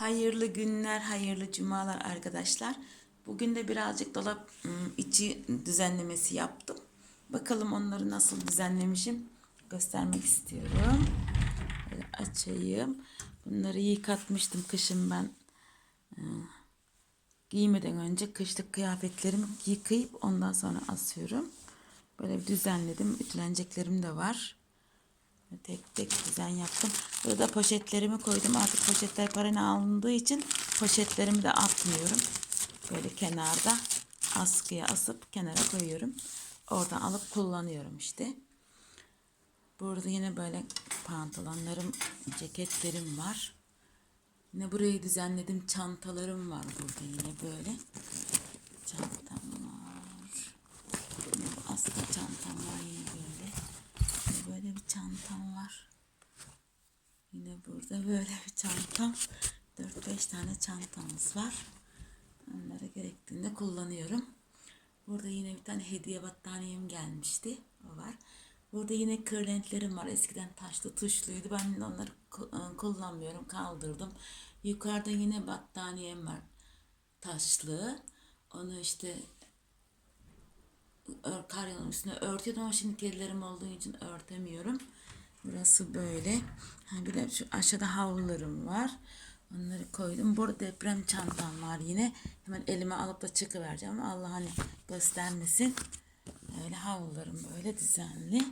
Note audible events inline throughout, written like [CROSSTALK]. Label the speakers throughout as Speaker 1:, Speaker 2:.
Speaker 1: Hayırlı günler, hayırlı cumalar arkadaşlar. Bugün de birazcık dolap ım, içi düzenlemesi yaptım. Bakalım onları nasıl düzenlemişim göstermek istiyorum. Böyle açayım. Bunları yıkatmıştım kışın ben. Giymeden önce kışlık kıyafetlerimi yıkayıp ondan sonra asıyorum. Böyle bir düzenledim. Ütüleneceklerim de var. Tek tek düzen yaptım. Burada poşetlerimi koydum. Artık poşetler parana alındığı için poşetlerimi de atmıyorum. Böyle kenarda askıya asıp kenara koyuyorum. Oradan alıp kullanıyorum işte. Burada yine böyle pantolonlarım, ceketlerim var. Yine burayı düzenledim. Çantalarım var burada yine böyle. Çantam var. Yine bu askı çantam var yine böyle. Yine böyle bir çantam var. Yine burada böyle bir çantam. 4-5 tane çantamız var. Onları gerektiğinde kullanıyorum. Burada yine bir tane hediye battaniyem gelmişti. O var. Burada yine kırlentlerim var. Eskiden taşlı tuşluydu. Ben onları ku- kullanmıyorum. Kaldırdım. Yukarıda yine battaniyem var. Taşlı. Onu işte ör, karyonun üstüne örtüyordum ama şimdi kedilerim olduğu için örtemiyorum. Burası böyle. Ha, bir de şu aşağıda havlularım var. Onları koydum. Burada deprem çantam var yine. Hemen elime alıp da çıkıvereceğim. ama Allah hani göstermesin. Öyle havlularım böyle düzenli.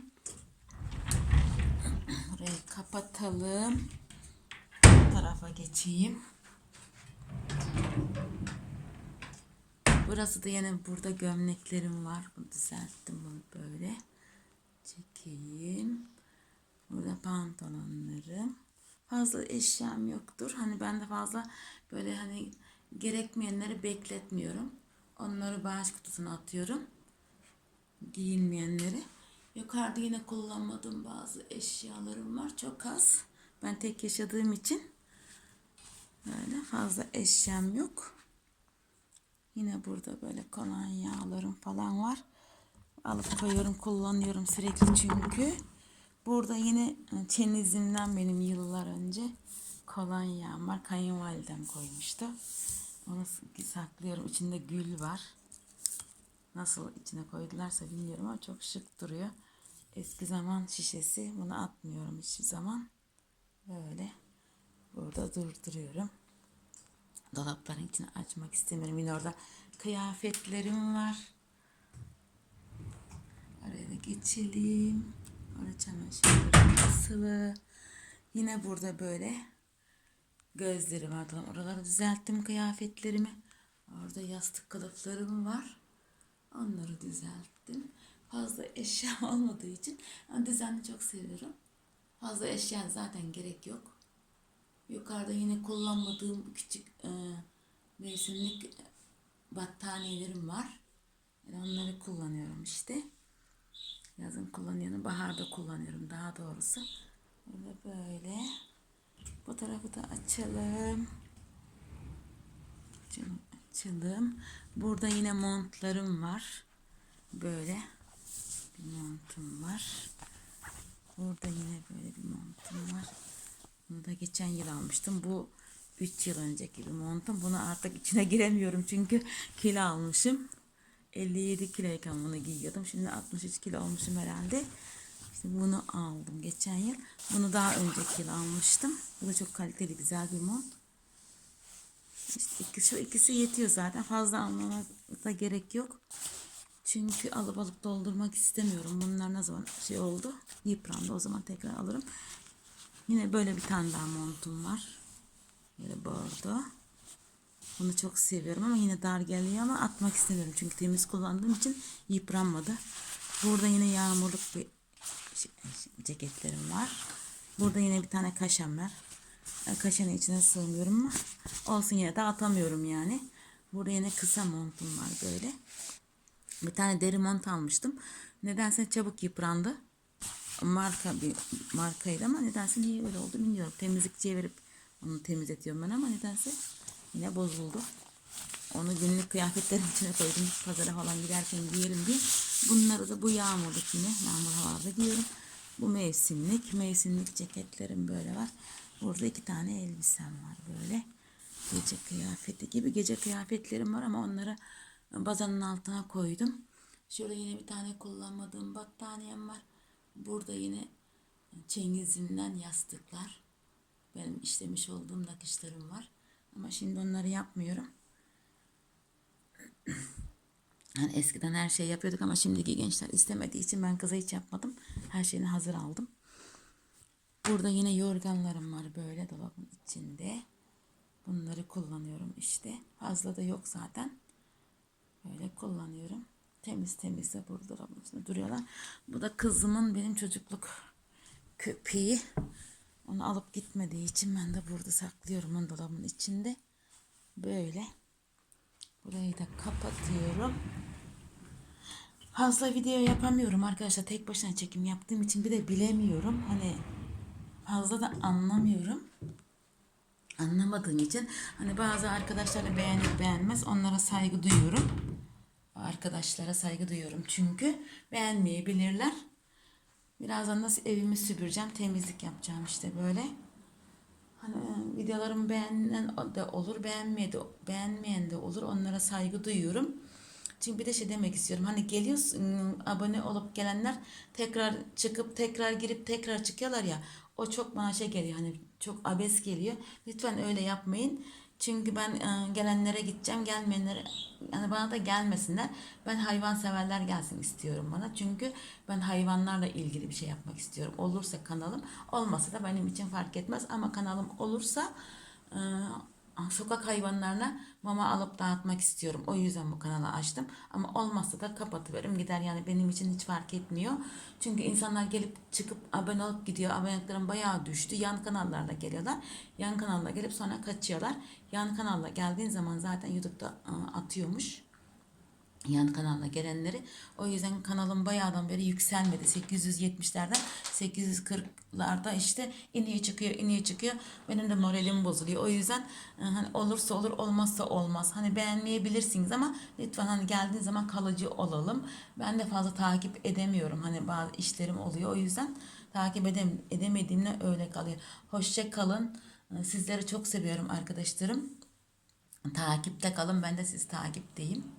Speaker 1: Burayı kapatalım. Bu tarafa geçeyim. Burası da yine burada gömleklerim var. Düzelttim bunu böyle. Çekeyim. Burada pantolonlarım. Fazla eşyam yoktur. Hani ben de fazla böyle hani gerekmeyenleri bekletmiyorum. Onları bağış kutusuna atıyorum. Giyinmeyenleri. Yukarıda yine kullanmadığım bazı eşyalarım var. Çok az. Ben tek yaşadığım için böyle fazla eşyam yok. Yine burada böyle kolonyalarım falan var. Alıp koyuyorum, kullanıyorum sürekli çünkü. Burada yine çenizimden benim yıllar önce kolonyam var. Kayınvalidem koymuştu. Onu saklıyorum. İçinde gül var. Nasıl içine koydularsa bilmiyorum ama çok şık duruyor. Eski zaman şişesi. Bunu atmıyorum hiçbir zaman. Böyle burada durduruyorum. Dolapların içini açmak istemiyorum. Yine orada kıyafetlerim var. Geçelim. Orada çamaşırlarım sıvı. Yine burada böyle gözleri var. Oraları düzelttim kıyafetlerimi. Orada yastık kılıflarım var. Onları düzelttim. Fazla eşya [LAUGHS] olmadığı için ama düzenli çok seviyorum. Fazla eşya zaten gerek yok. Yukarıda yine kullanmadığım küçük e, mevsimlik battaniyelerim var. Yani onları kullanıyorum işte. Yazın kullanıyorum, baharda kullanıyorum daha doğrusu. Burada böyle. Bu tarafı da. Açalım, açalım. Burada yine montlarım var. Böyle bir montum var. Burada yine böyle bir montum var. Bunu da geçen yıl almıştım. Bu 3 yıl önceki bir montum. Bunu artık içine giremiyorum çünkü kilo almışım. 57 kiloyken bunu giyiyordum. Şimdi 63 kilo olmuşum herhalde. İşte bunu aldım geçen yıl. Bunu daha önceki yıl almıştım. Bu da çok kaliteli güzel bir mont. İşte ikisi, şu ikisi yetiyor zaten. Fazla almama da gerek yok. Çünkü alıp alıp doldurmak istemiyorum. Bunlar ne zaman şey oldu? Yıprandı. O zaman tekrar alırım. Yine böyle bir tane daha montum var. Böyle bordo. Bunu çok seviyorum ama yine dar geliyor ama atmak istemiyorum. Çünkü temiz kullandığım için yıpranmadı. Burada yine yağmurluk bir şey- ceketlerim var. Burada yine bir tane kaşem var. Kaşanın içine sığmıyorum ama olsun yine de atamıyorum yani. Burada yine kısa montum var böyle. Bir tane deri mont almıştım. Nedense çabuk yıprandı. Marka bir markaydı ama nedense niye öyle oldu bilmiyorum. Temizlikçiye verip onu temizletiyorum ben ama nedense yine bozuldu. Onu günlük kıyafetlerin içine koydum. Pazara falan giderken giyelim diye. Bunları da bu yağmurluk yine. Yağmur havalarda giyiyorum. Bu mevsimlik. Mevsimlik ceketlerim böyle var. Burada iki tane elbisem var böyle. Gece kıyafeti gibi gece kıyafetlerim var ama onları bazanın altına koydum. Şöyle yine bir tane kullanmadığım battaniyem var. Burada yine Cengiz'imden yastıklar. Benim işlemiş olduğum nakışlarım var. Ama şimdi onları yapmıyorum. [CLEARS THROAT] Yani eskiden her şeyi yapıyorduk ama şimdiki gençler istemediği için ben kıza hiç yapmadım. Her şeyini hazır aldım. Burada yine yorganlarım var böyle dolabın içinde. Bunları kullanıyorum işte. Fazla da yok zaten. Böyle kullanıyorum. Temiz temiz de burada dolabın duruyorlar. Bu da kızımın benim çocukluk köpeği. Onu alıp gitmediği için ben de burada saklıyorum onun dolabın içinde. Böyle. Burayı da kapatıyorum. Fazla video yapamıyorum arkadaşlar. Tek başına çekim yaptığım için bir de bilemiyorum. Hani fazla da anlamıyorum. Anlamadığım için hani bazı arkadaşlar da beğenir beğenmez onlara saygı duyuyorum. Arkadaşlara saygı duyuyorum çünkü beğenmeyebilirler. Birazdan da evimi süpüreceğim, temizlik yapacağım işte böyle. Hani videolarımı beğenen de olur, beğenmeyen de, beğenmeyen de olur. Onlara saygı duyuyorum. Çünkü bir de şey demek istiyorum. Hani geliyorsun abone olup gelenler tekrar çıkıp tekrar girip tekrar çıkıyorlar ya. O çok bana şey geliyor. Hani çok abes geliyor. Lütfen öyle yapmayın. Çünkü ben e, gelenlere gideceğim, gelmeyenlere yani bana da gelmesinler. Ben hayvan severler gelsin istiyorum bana. Çünkü ben hayvanlarla ilgili bir şey yapmak istiyorum. Olursa kanalım, olmasa da benim için fark etmez ama kanalım olursa e, sokak hayvanlarına mama alıp dağıtmak istiyorum. O yüzden bu kanalı açtım. Ama olmazsa da kapatıveririm gider yani benim için hiç fark etmiyor. Çünkü insanlar gelip çıkıp abone olup gidiyor. Aboneliklerim bayağı düştü. Yan kanallarla geliyorlar. Yan kanalla gelip sonra kaçıyorlar. Yan kanalla geldiğin zaman zaten YouTube'da atıyormuş yan kanalla gelenleri. O yüzden kanalım bayağıdan beri yükselmedi. 870'lerden 840'larda işte iniyor çıkıyor iniyor çıkıyor. Benim de moralim bozuluyor. O yüzden e, hani olursa olur olmazsa olmaz. Hani beğenmeyebilirsiniz ama lütfen hani geldiğiniz zaman kalıcı olalım. Ben de fazla takip edemiyorum. Hani bazı işlerim oluyor. O yüzden takip edem edemediğimle öyle kalıyor. Hoşça kalın. E, Sizleri çok seviyorum arkadaşlarım. Takipte kalın. Ben de siz takipteyim.